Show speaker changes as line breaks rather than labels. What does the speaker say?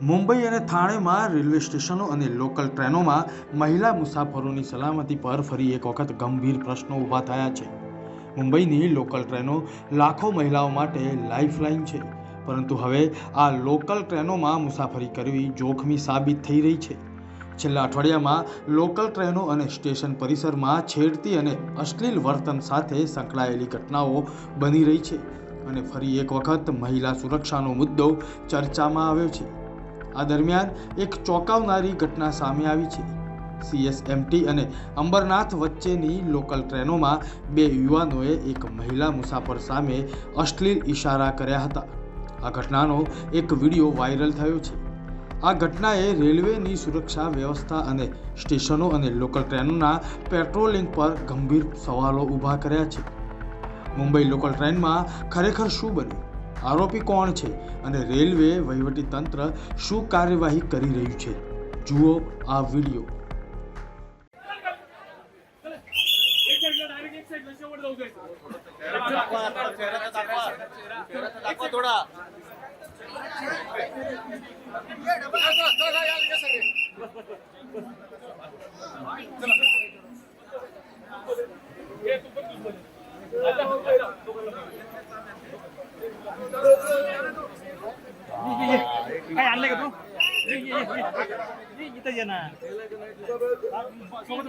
મુંબઈ અને થાણેમાં રેલવે સ્ટેશનો અને લોકલ ટ્રેનોમાં મહિલા મુસાફરોની સલામતી પર ફરી એક વખત ગંભીર પ્રશ્નો ઊભા થયા છે. મુંબઈની લોકલ ટ્રેનો લાખો મહિલાઓ માટે લાઇફલાઇન છે, પરંતુ હવે આ લોકલ ટ્રેનોમાં મુસાફરી કરવી જોખમી સાબિત થઈ રહી છે. છેલ્લા અઠવાડિયામાં લોકલ ટ્રેનો અને સ્ટેશન પરિસરમાં છેડતી અને અશ્લીલ વર્તન સાથે સંકળાયેલી ઘટનાઓ બની રહી છે અને ફરી એક વખત મહિલા સુરક્ષાનો મુદ્દો ચર્ચામાં આવ્યો છે. આ દરમિયાન એક ચોંકાવનારી ઘટના સામે આવી છે. સીએસએમટી અને અંબરનાથ વચ્ચેની લોકલ ટ્રેનોમાં બે યુવાનોએ એક મહિલા મુસાફર સામે અશ્લીલ ઇશારા કર્યા હતા. આ ઘટનાનો એક વીડિયો વાયરલ થયો છે. આ ઘટનાએ રેલવેની સુરક્ષા વ્યવસ્થા અને સ્ટેશનો અને લોકલ ટ્રેનોના પેટ્રોલિંગ પર ગંભીર સવાલો ઊભા કર્યા છે. મુંબઈ લોકલ ટ્રેનમાં ખરેખર શું બન્યું? આરોપી કોણ છે અને રેલવે વહીવટી તંત્ર શું કાર્યવાહી કરી રહ્યું છે જુઓ આ વીડિયો
થોડા
काय आणलं का तू? ये, ये, ये, ये. ये, इथं ये ना.
सोबत